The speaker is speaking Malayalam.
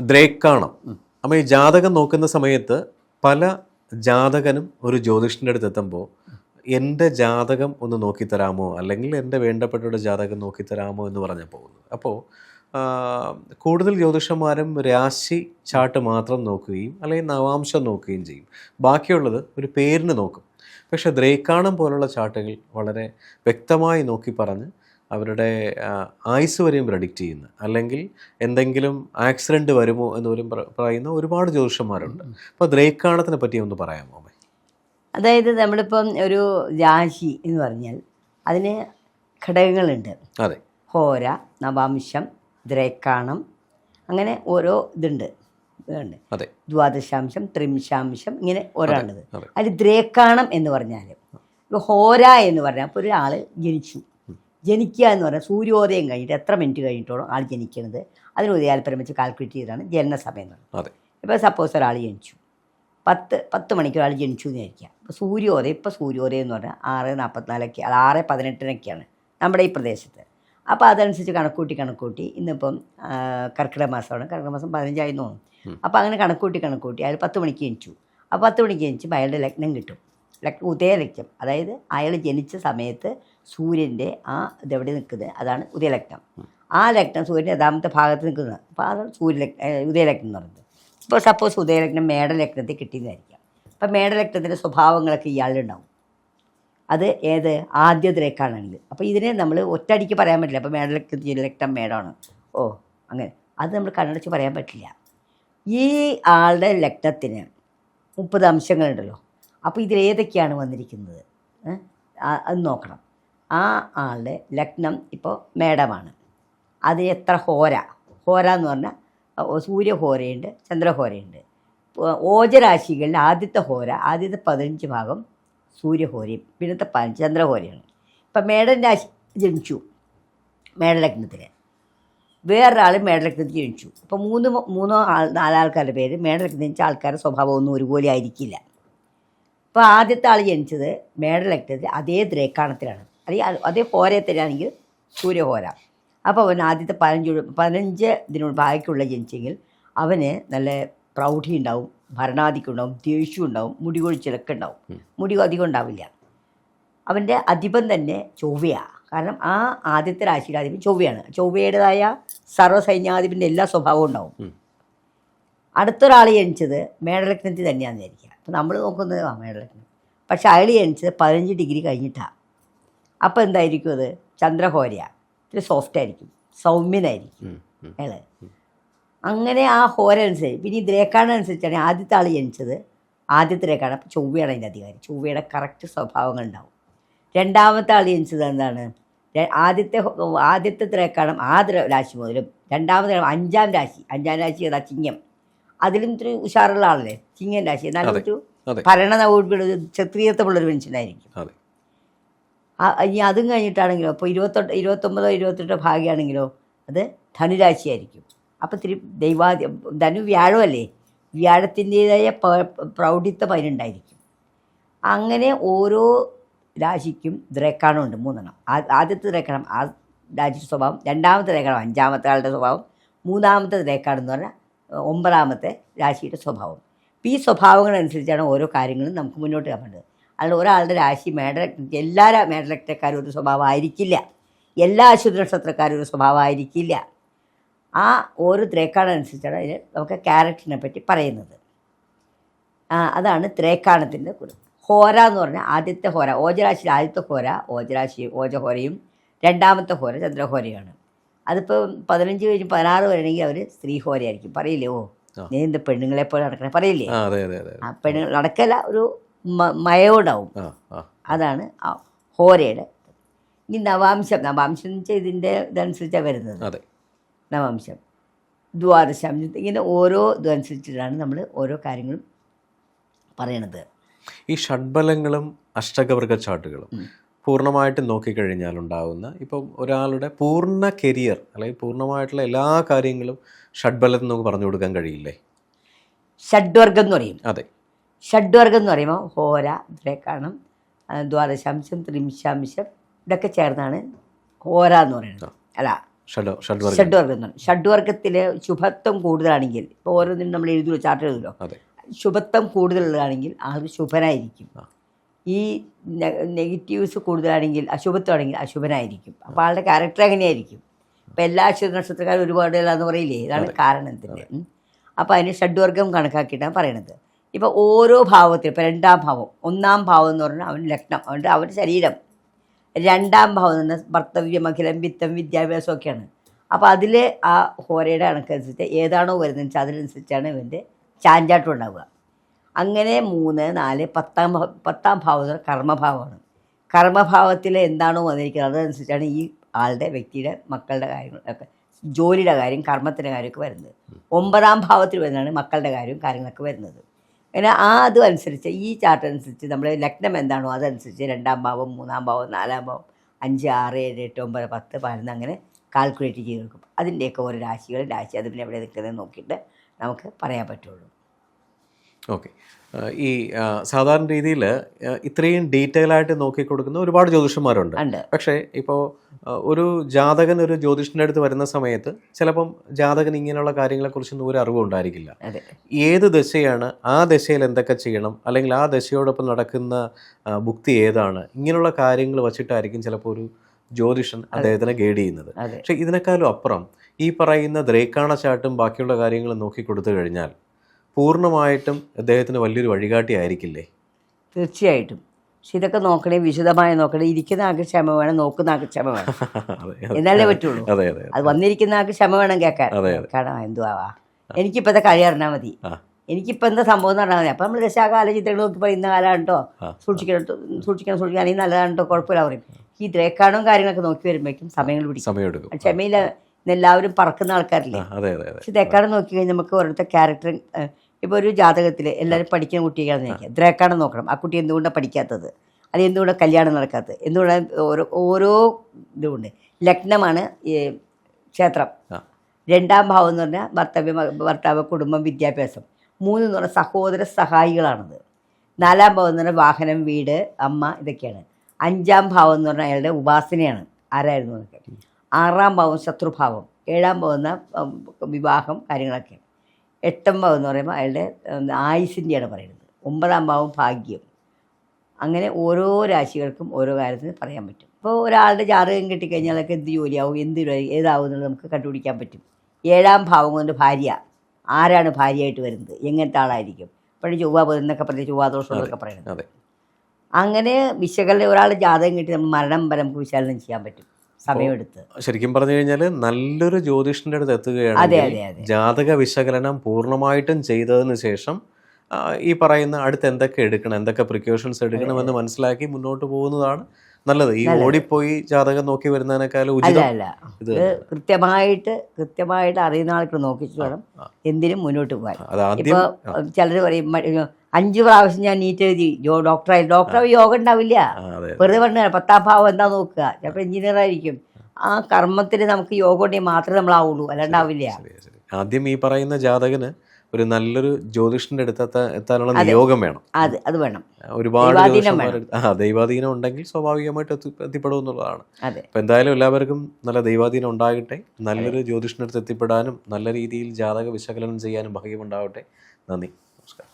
ദ്രേക്കാണം. അപ്പോൾ ഈ ജാതകം നോക്കുന്ന സമയത്ത് പല ജാതകനും ഒരു ജ്യോതിഷന്റെ അടുത്ത് എത്തുമ്പോൾ എന്റെ ജാതകം ഒന്ന് നോക്കിത്തരാമോ അല്ലെങ്കിൽ എന്റെ വേണ്ടപ്പെട്ടവരുടെ ജാതകം നോക്കിത്തരാമോ എന്ന് പറഞ്ഞാൽ പോകുന്നു അപ്പോൾ കൂടുതൽ ജ്യോതിഷന്മാരും രാശി ചാട്ട് മാത്രം നോക്കുകയും അല്ലെങ്കിൽ നവാംശം നോക്കുകയും ചെയ്യും. ബാക്കിയുള്ളത് ഒരു പേരിന് നോക്കും. പക്ഷേ ദ്രേക്കാണം പോലുള്ള ചാട്ടുകൾ വളരെ വ്യക്തമായി നോക്കി പറഞ്ഞ് അവരുടെ ആയുസ് വരെയും പ്രഡിക്റ്റ് ചെയ്യുന്ന അല്ലെങ്കിൽ എന്തെങ്കിലും ആക്സിഡന്റ് വരുമോ എന്ന് പോലും പറയുന്ന ഒരുപാട് ജ്യോതിഷന്മാരുണ്ട്. അപ്പോൾ ദ്രേക്കാണത്തിനെ പറ്റി ഒന്ന് പറയാമോ? അതായത് നമ്മളിപ്പം ഒരു രാശി എന്ന് പറഞ്ഞാൽ അതിന് ഘടകങ്ങളുണ്ട്. അതെ. ഹോര നവാംശം ദ്രേക്കാണം അങ്ങനെ ഓരോ ഇതുണ്ട്. ഇതുണ്ട്. അതെ. ദ്വാദശാംശം ത്രിംശാംശം ഇങ്ങനെ ഒരാളുണ്ട്. അതെ. അതിൽ ദ്രേക്കാണം എന്ന് പറഞ്ഞാൽ ഇപ്പോൾ ഹോര എന്ന് പറഞ്ഞാൽ ഇപ്പോൾ ഒരാൾ ജനിച്ചു. ജനിക്കുക എന്ന് പറഞ്ഞാൽ സൂര്യോദയം കഴിഞ്ഞിട്ട് എത്ര മിനിറ്റ് കഴിഞ്ഞിട്ടാണോ ആൾ ജനിക്കുന്നത്? അതിന് ഉദയാൽപ്പരം വെച്ച് കാൽക്കുലേറ്റ് ചെയ്താണ് ജനനസമയം എന്ന് പറയുന്നത് ഇപ്പോൾ സപ്പോസ് ഒരാൾ ജനിച്ചു. പത്ത് പത്ത് മണിക്ക് ഒരാൾ ജനിച്ചു എന്ന് വിചാരിക്കുക. അപ്പോൾ സൂര്യോദയം ഇപ്പോൾ സൂര്യോദയം എന്ന് പറഞ്ഞാൽ ആറ് നാൽപ്പത്തിനാലൊക്കെ അത് ആറ് പതിനെട്ടിനൊക്കെയാണ് നമ്മുടെ ഈ പ്രദേശത്ത്. അപ്പോൾ അതനുസരിച്ച് കണക്കൂട്ടി കണക്കൂട്ടി ഇന്നിപ്പം കർക്കിടക മാസമാണ്. കർക്കിടക മാസം പതിനഞ്ചായി തോന്നും അപ്പോൾ അങ്ങനെ കണക്കൂട്ടി കണക്കൂട്ടി അയാൾ പത്ത് മണിക്ക് ജനിച്ചു. അപ്പോൾ പത്ത് മണിക്ക് ജനിച്ച് അയാളുടെ ലഗ്നം കിട്ടും. ഉദയലഗ്നം അതായത് അയാൾ ജനിച്ച സമയത്ത് സൂര്യന്റെ ആ ഇതെവിടെ നിൽക്കുന്നത്? അതാണ് ഉദയലക്നം ആ ലഗ്നം സൂര്യന്റെ യഥാമത്തെ ഭാഗത്ത് നിൽക്കുന്നത്. അപ്പോൾ അതാണ് സൂര്യലക്നം ഉദയലഗ്നം എന്ന് പറയുന്നത്. ഇപ്പോൾ സപ്പോസ് ഉദയലഗ്നം മേടലഗ്നത്തിൽ കിട്ടിയെന്നായിരിക്കാം. അപ്പം മേടലഗ്നത്തിന്റെ സ്വഭാവങ്ങളൊക്കെ ഇയാളിലുണ്ടാവും അത് ഏത്? ആദ്യത്തിലേക്കാണെങ്കിൽ അപ്പോൾ ഇതിനെ നമ്മൾ ഒറ്റയടിക്ക് പറയാൻ പറ്റില്ല. അപ്പോൾ മേടലഗ്നത്തിൽ ലഗ്നം മേടമാണ്. ഓ അങ്ങനെ. അത് നമ്മൾ കണ്ണടച്ച് പറയാൻ പറ്റില്ല. ഈ ആളുടെ ലഗ്നത്തിന് മുപ്പത് അംശങ്ങളുണ്ടല്ലോ. അപ്പോൾ ഇതിലേതൊക്കെയാണ് വന്നിരിക്കുന്നത്? അത് നോക്കണം. ആ ആളുടെ ലഗ്നം ഇപ്പോൾ മേടമാണ്. അത് എത്ര ഹോര? ഹോര എന്ന് പറഞ്ഞാൽ സൂര്യഹോരയുണ്ട് ചന്ദ്രഹോരയുണ്ട്. ഓജരാശികളിൽ ആദ്യത്തെ ഹോര ആദ്യത്തെ പതിനഞ്ച് ഭാഗം സൂര്യഹോരയും പിന്നത്തെ പതിനഞ്ച് ചന്ദ്രഹോരയാണ്. ഇപ്പം മേടൻ രാശി ജനിച്ചു മേടലഗ്നത്തിൽ വേറൊരാൾ മേടലഗ്നത്തിൽ ജനിച്ചു. അപ്പോൾ മൂന്ന് മൂന്നോ ആൾ നാലാൾക്കാരുടെ പേര് മേഡലഗ്നം ജനിച്ച ആൾക്കാരുടെ സ്വഭാവം ഒന്നും ഒരുപോലെ ആയിരിക്കില്ല. ഇപ്പോൾ ആദ്യത്തെ ആൾ ജനിച്ചത് മേടലഗ്നത്തിൽ അതേ ദ്രേക്കാണത്തിലാണ്. അല്ലെങ്കിൽ അത് അതേ ഹോരത്തിലാണെങ്കിൽ സൂര്യഹോര. അപ്പോൾ അവൻ ആദ്യത്തെ പതിനഞ്ച് പതിനഞ്ച് ഇതിനോട് ഭാഗ്യമുള്ള ജനിച്ചെങ്കിൽ അവന് നല്ല പ്രൗഢി ഉണ്ടാവും ഭരണാധിക്യം ഉണ്ടാവും ദേഷ്യം ഉണ്ടാവും മുടി കൊഴിച്ചിലൊക്കെ ഉണ്ടാവും. മുടി അധികം ഉണ്ടാവില്ല. അവന്റെ അധിപൻ തന്നെ ചൊവ്വയാണ് കാരണം ആ ആദ്യത്തെ രാശിയുടെ അധിപൻ ചൊവ്വയാണ്. ചൊവ്വയുടേതായ സർവസൈന്യാധിപന്റെ എല്ലാ സ്വഭാവവും ഉണ്ടാവും. അടുത്തൊരാൾ ജനിച്ചത് മേടലഗ്നത്തിൽ തന്നെയാണെന്ന് വിചാരിക്കുക. അപ്പോൾ നമ്മൾ നോക്കുന്നത് അമ്മയുടെ പക്ഷെ അയാൾ ജനിച്ചത് പതിനഞ്ച് ഡിഗ്രി കഴിഞ്ഞിട്ടാണ് അപ്പോൾ എന്തായിരിക്കും അത്? ചന്ദ്രഹോരയാണ് ഇത്തിരി സോഫ്റ്റ് ആയിരിക്കും. സൗമ്യനായിരിക്കും. അയാൾ അങ്ങനെ ആ ഹോര അനുസരിച്ച് പിന്നെ ഈ ദ്രേക്കാടനുസരിച്ചാണ് ആദ്യത്തെ ആൾ ജനിച്ചത്. ആദ്യത്തെ രേഖാണ് അപ്പോൾ ചൊവ്വയാണ് അതിന്റെ അധികാരി. ചൊവ്വയുടെ കറക്റ്റ് സ്വഭാവങ്ങൾ ഉണ്ടാവും രണ്ടാമത്തെ ആൾ ജനിച്ചത് എന്താണ്? ആദ്യത്തെ ആദ്യത്തെ രേഖാണം ആ രാശി മുതലും രണ്ടാമത്തെ അഞ്ചാം രാശി. അഞ്ചാം രാശി ഏതാ? ചിങ്ങം. അതിലും ഇത്തിരി ഉഷാറുള്ള ആളല്ലേ ചിങ്ങൻ രാശി. എന്നാലും. ഒരു ഭരണ ക്ഷത്രിയത്വമുള്ളൊരു മനുഷ്യനായിരിക്കും. ഇനി അതും കഴിഞ്ഞിട്ടാണെങ്കിലോ? അപ്പോൾ ഇരുപത്തൊട്ട് ഇരുപത്തൊമ്പതോ ഇരുപത്തെട്ടോ ഭാഗ്യമാണെങ്കിലോ അത് ധനുരാശിയായിരിക്കും. അപ്പോൾ ഇത്തിരി ദൈവാദി ധനു വ്യാഴമല്ലേ? വ്യാഴത്തിന്റേതായ പ്രൗഢിത്വം അതിനുണ്ടായിരിക്കും അങ്ങനെ ഓരോ രാശിക്കും ദ്രേക്കാണമുണ്ട് മൂന്നെണ്ണം. ആ- ആദ്യത്തെ ദ്രേക്കണം ആ രാശി സ്വഭാവം രണ്ടാമത്തെ ദ്രേക്കണം അഞ്ചാമത്തെ ആളുടെ സ്വഭാവം മൂന്നാമത്തെ രേഖാണെന്ന് എന്ന് പറഞ്ഞാൽ ഒമ്പതാമത്തെ രാശിയുടെ സ്വഭാവം. അപ്പോൾ ഈ സ്വഭാവങ്ങളനുസരിച്ചാണ് ഓരോ കാര്യങ്ങളും നമുക്ക് മുന്നോട്ട് പറ്റുന്നത് അതുകൊണ്ട് ഒരാളുടെ രാശി മേട എല്ലാ രാ- മേടലഗ്നക്കാരും ഒരു സ്വഭാവമായിരിക്കില്ല. എല്ലാ അശുദ്ധ നക്ഷത്രക്കാരും ഒരു സ്വഭാവമായിരിക്കില്ല. ആ ഓരോ ത്രേക്കാണനുസരിച്ചാണ് അതിൽ നമുക്ക് ക്യാരക്ടറിനെ പറ്റി പറയുന്നത്. അതാണ് ത്രേക്കാണത്തിന്റെ കുറി ഹോര എന്ന് പറഞ്ഞാൽ ആദ്യത്തെ ഹോര ഓജരാശിയിൽ ആദ്യത്തെ ഹോര ഓജരാശി ഓജഹോരയും രണ്ടാമത്തെ ഹോര ചന്ദ്രഹോരയാണ് അതിപ്പോൾ പതിനഞ്ച് കഴിഞ്ഞ് പതിനാറ് വരണമെങ്കിൽ അവർ സ്ത്രീഹോരയായിരിക്കും. പറയില്ലേ? ഓ. നീ എന്ത് പെണ്ണുങ്ങളെ പോലെ നടക്കണേ? പറയില്ലേ? ആ പെണ്ണുങ്ങൾ നടക്കല ഒരു മ- മയവുണ്ടാവും. ആ ആ. അതാണ് ഹോരയുടെ ഇനി നവാംശം. നവാംശം എന്ന് വെച്ചാൽ ഇതിന്റെ ഇതനുസരിച്ചാണ് വരുന്നത്. നവാംശം. ദ്വാദശാംശം ഇങ്ങനെ ഓരോ ഇതനുസരിച്ചിട്ടാണ് നമ്മൾ ഓരോ കാര്യങ്ങളും പറയണത്. ഈ ഷഡ്ബലങ്ങളും അഷ്ടകവർഗ ചാർട്ടുകളും പൂർണമായിട്ടും നോക്കിക്കഴിഞ്ഞാൽ ഉണ്ടാകുന്ന ഇപ്പം ഒരാളുടെ പൂർണ കരിയർ അല്ലെങ്കിൽ പൂർണമായിട്ടുള്ള എല്ലാ കാര്യങ്ങളും ഷഡ്ബലത്തിൽ നമുക്ക് പറഞ്ഞു കൊടുക്കാൻ കഴിയില്ലേ? ഷഡ്വർഗം എന്ന് പറയും. അതെ. ഷഡ്വർഗം എന്ന് പറയുമ്പോൾ ഹോര ദ്രേക്കാണം ദ്വാദശാംശം ത്രിംശാംശം ഇതൊക്കെ ചേർന്നാണ് ഹോര എന്ന് പറയുന്നത്. അല്ല ഷഡ് ഷഡ്വർഗം. ഷഡ്വർഗം എന്ന് പറയും. ഷഡ്വർഗത്തിൽ ശുഭത്വം കൂടുതലാണെങ്കിൽ ഇപ്പോൾ ഓരോന്നിനും നമ്മൾ എഴുതുമല്ലോ ചാർട്ട് എഴുതുമല്ലോ ശുഭത്വം കൂടുതലുള്ളതാണെങ്കിൽ ആൾ ശുഭനായിരിക്കും. ഈ നെഗറ്റീവ്സ് കൂടുതലാണെങ്കിൽ അശുഭത്വമാണെങ്കിൽ അശുഭനായിരിക്കും. അപ്പോൾ ആളുടെ ക്യാരക്ടർ അങ്ങനെയായിരിക്കും. അപ്പോൾ എല്ലാ അശുഭ നക്ഷത്രക്കാരും ഒരുപാട് എന്ന് പറയില്ലേ? ഇതാണ് കാരണം കാരണത്തിന്റെ അപ്പോൾ അതിന് ഷഡ്വർഗം കണക്കാക്കിയിട്ടാണ് പറയണത്. ഇപ്പോൾ ഓരോ ഭാവത്തിൽ ഇപ്പോൾ രണ്ടാം ഭാവം ഒന്നാം ഭാവം എന്ന് പറഞ്ഞാൽ അവൻ ലഗ്നം അവന്റെ അവന്റെ ശരീരം. രണ്ടാം ഭാവം എന്ന് പറഞ്ഞാൽ ഭർത്തവ്യം അഖിലം വിത്തം വിദ്യാഭ്യാസം ഒക്കെയാണ് അപ്പോൾ അതിലെ ആ ഹോരയുടെ കണക്കനുസരിച്ച് ഏതാണോ വരുന്നതെന്ന് വെച്ചാൽ അതിനനുസരിച്ചാണ് ഇവന്റെ ചാഞ്ചാട്ടം ഉണ്ടാവുക. അങ്ങനെ മൂന്ന് നാല് പത്താം പത്താം ഭാവം കർമ്മഭാവമാണ്. കർമ്മഭാവത്തിൽ എന്താണോ വന്നിരിക്കുന്നത്? അതനുസരിച്ചാണ് ഈ ആളുടെ വ്യക്തിയുടെ മക്കളുടെ കാര്യങ്ങളൊക്കെ ജോലിയുടെ കാര്യം കർമ്മത്തിന്റെ കാര്യമൊക്കെ വരുന്നത്. ഒമ്പതാം ഭാവത്തിൽ വരുന്നതാണ് മക്കളുടെ കാര്യവും കാര്യങ്ങളൊക്കെ വരുന്നത്. അങ്ങനെ ആ അതും അനുസരിച്ച് ഈ ചാർട്ട് അനുസരിച്ച് നമ്മുടെ ലഗ്നം എന്താണോ അതനുസരിച്ച് രണ്ടാം ഭാവം മൂന്നാം ഭാവം നാലാം ഭാവം അഞ്ച് ആറ് ഏഴ് എട്ട് ഒമ്പത് പത്ത് പതിനൊന്ന് അങ്ങനെ കാൽക്കുലേറ്റ് ചെയ്ത് കൊടുക്കും അതിന്റെയൊക്കെ ഓരോ രാശികൾ രാശി അത് പിന്നെ എവിടെ നിൽക്കുന്നത് നോക്കിയിട്ട് നമുക്ക് പറയാൻ പറ്റുള്ളൂ. ഓക്കെ. ഈ സാധാരണ രീതിയിൽ ഇത്രയും ഡീറ്റെയിൽ ആയിട്ട് നോക്കി കൊടുക്കുന്ന ഒരുപാട് ജ്യോതിഷന്മാരുണ്ട്. പക്ഷേ ഇപ്പോൾ ഒരു ജാതകൻ ഒരു ജ്യോതിഷിന്റെ അടുത്ത് വരുന്ന സമയത്ത് ചിലപ്പം ജാതകൻ ഇങ്ങനെയുള്ള കാര്യങ്ങളെക്കുറിച്ചൊന്നും ഒരു അറിവും ഉണ്ടായിരിക്കില്ല. ഏത് ദശയാണ് ആ ദശയിൽ എന്തൊക്കെ ചെയ്യണം അല്ലെങ്കിൽ ആ ദശയോടൊപ്പം നടക്കുന്ന ഭുക്തി ഏതാണ് ഇങ്ങനെയുള്ള കാര്യങ്ങൾ വച്ചിട്ടായിരിക്കും ചിലപ്പോൾ ഒരു ജ്യോതിഷൻ അദ്ദേഹത്തിനെ ഗൈഡ് ചെയ്യുന്നത്. പക്ഷെ പക്ഷേ ഇതിനേക്കാളും അപ്പുറം ഈ പറയുന്ന ദ്രേക്കാണ ചാട്ടും ബാക്കിയുള്ള കാര്യങ്ങളും നോക്കി കൊടുത്തു കഴിഞ്ഞാൽ പൂർണമായിട്ടും അദ്ദേഹത്തിന് വലിയൊരു വഴികാട്ടി ആയിരിക്കില്ലേ തീർച്ചയായിട്ടും. പക്ഷെ ഇതൊക്കെ നോക്കണേ വിശദമായി നോക്കണേ ഇരിക്കുന്ന ആൾക്ക് ക്ഷമ വേണം നോക്കുന്ന ആൾക്ക് ക്ഷമ വേണം. എന്നാലേ പറ്റുള്ളൂ. അതെ വന്നിരിക്കുന്ന ആൾക്ക് ക്ഷമ വേണം കേൾക്കാൻ. കാരണം എന്തുവാ എനിക്കിപ്പോഴത്തെ കഴി അറിഞ്ഞാൽ മതി. എനിക്കിപ്പോ എനിക്കിപ്പോൾ എന്താ സംഭവം എന്ന് പറഞ്ഞാൽ മതി. അപ്പം നമ്മൾ ദശാകാല ചിത്രങ്ങൾ നോക്കി പറയുന്ന കാലാണ്ടോ കാലമാണ് കേട്ടോ. സൂക്ഷിക്കണം സൂക്ഷിക്കണം സൂക്ഷിക്കണം. അല്ലെങ്കിൽ നല്ലതാണ് കേട്ടോ കുഴപ്പമില്ല പറയും. ഈ ദ്രേക്കാണും കാര്യങ്ങളൊക്കെ നോക്കി വരുമ്പോഴേക്കും സമയങ്ങൾ പിടിക്കും. ക്ഷമയിൽ എല്ലാവരും പറക്കുന്ന ആൾക്കാരില്ലേ? പക്ഷെ ദ്രേക്കാണം നോക്കി കഴിഞ്ഞാൽ നമുക്ക് ഓരോരുത്തർ ക്യാരക്ടർ ഇപ്പോൾ ഒരു ജാതകത്തിൽ എല്ലാവരും പഠിക്കുന്ന കുട്ടികളെന്ന് നോക്കുക ദ്രേക്കാണ് നോക്കണം. ആ കുട്ടി എന്തുകൊണ്ടാണ് പഠിക്കാത്തത്? അത് എന്തുകൊണ്ടാണ് കല്യാണം നടക്കാത്തത്? എന്തുകൊണ്ടാണ് ഓരോ ഓരോ ഇതുകൊണ്ട് ലഗ്നമാണ് ഈ ക്ഷേത്രം. രണ്ടാം ഭാവം എന്ന് പറഞ്ഞാൽ ഭർത്തവ്യ ഭർത്താവ് കുടുംബം വിദ്യാഭ്യാസം. മൂന്ന് എന്ന് പറഞ്ഞാൽ സഹോദര സഹായികളാണത്. നാലാം ഭാവം എന്ന് പറഞ്ഞാൽ വാഹനം വീട് അമ്മ ഇതൊക്കെയാണ്. അഞ്ചാം ഭാവം എന്ന് പറഞ്ഞാൽ അയാളുടെ ഉപാസനയാണ്. ആരായിരുന്നു എന്നൊക്കെ. ആറാം ഭാവം ശത്രുഭാവം. ഏഴാം ഭാവം എന്നാൽ വിവാഹം കാര്യങ്ങളൊക്കെ എട്ടാം ഭാവം എന്ന് പറയുമ്പോൾ അയാളുടെ ആയുസിന്റെയാണ് പറയുന്നത്. ഒമ്പതാം ഭാവം ഭാഗ്യം. അങ്ങനെ ഓരോ രാശികൾക്കും ഓരോ കാര്യത്തിന് പറയാൻ പറ്റും. ഇപ്പോൾ ഒരാളുടെ ജാതകം കിട്ടിക്കഴിഞ്ഞാൽ അതൊക്കെ എന്ത് ജോലിയാവും എന്ത് ഏതാവും എന്നുള്ളത് നമുക്ക് കണ്ടുപിടിക്കാൻ പറ്റും. ഏഴാം ഭാവം കൊണ്ട് ഭാര്യ. ആരാണ് ഭാര്യയായിട്ട് വരുന്നത്? എങ്ങനത്തെ ആളായിരിക്കും? ഇപ്പോഴും ചൊവ്വ എന്നൊക്കെ പറഞ്ഞ് ചൊവ്വാദോഷം എന്നൊക്കെ പറയുന്നത്. അങ്ങനെ വിശകലനം ഒരാളുടെ ജാതകം കിട്ടി നമ്മൾ മരണം വരെ നമുക്ക് വിശകലനം ചെയ്യാൻ പറ്റും. സമയമെടുത്ത് ശരിക്കും പറഞ്ഞു കഴിഞ്ഞാൽ നല്ലൊരു ജ്യോതിഷന്റെ അടുത്ത് എത്തുകയാണ് ജാതക വിശകലനം പൂർണമായിട്ടും ചെയ്തതിന് ശേഷം ഈ പറയുന്ന അടുത്ത് എന്തൊക്കെ എടുക്കണം എന്തൊക്കെ പ്രിക്കോഷൻസ് എടുക്കണം എന്ന് മനസ്സിലാക്കി മുന്നോട്ട് പോകുന്നതാണ് നല്ലത്. ഈ ഓടിപ്പോയി ജാതകം നോക്കി വരുന്നതിനേക്കാളും അല്ല ഇത് കൃത്യമായിട്ട് കൃത്യമായിട്ട് അറിയുന്ന ആൾക്ക് നോക്കിച്ചു വേണം എന്തിനും മുന്നോട്ട് പോകാൻ. ചിലർ പറയും "മ- ഏ, അഞ്ച് പ്രാവശ്യം ഞാൻ നീറ്റ് എഴുതി. ജോ ഡോക്ടറായി. ഡോക്ടറായി യോഗം ഉണ്ടാവില്ല. വെറുതെ പറഞ്ഞ പത്താം ഭാവം എന്താ നോക്കുക? ചിലപ്പോൾ എഞ്ചിനീയർ ആയിരിക്കും. ആ കർമ്മത്തിന് നമുക്ക് യോഗം ഉണ്ടെങ്കിൽ മാത്രമേ നമ്മളാവുള്ളൂ അല്ലാണ്ടാവില്ല ആദ്യം ഈ പറയുന്ന ജാതകന് ഒരു നല്ലൊരു ജ്യോതിഷന്റെ അടുത്ത് എത്താ- എത്താനുള്ള നിയോഗം വേണം. അത് അത് വേണം. ഒരുപാട് ദൈവാധീനം ആ ദൈവാധീനം ഉണ്ടെങ്കിൽ സ്വാഭാവികമായിട്ട് എത്തി എത്തിപ്പെടും എന്നുള്ളതാണ് അപ്പൊ എന്തായാലും എല്ലാവർക്കും നല്ല ദൈവാധീനം ഉണ്ടാകട്ടെ. നല്ലൊരു ജ്യോതിഷന്റെ അടുത്ത് എത്തിപ്പെടാനും നല്ല രീതിയിൽ ജാതക വിശകലനം ചെയ്യാനും ഭാഗ്യമുണ്ടാവട്ടെ. നന്ദി. നമസ്കാരം.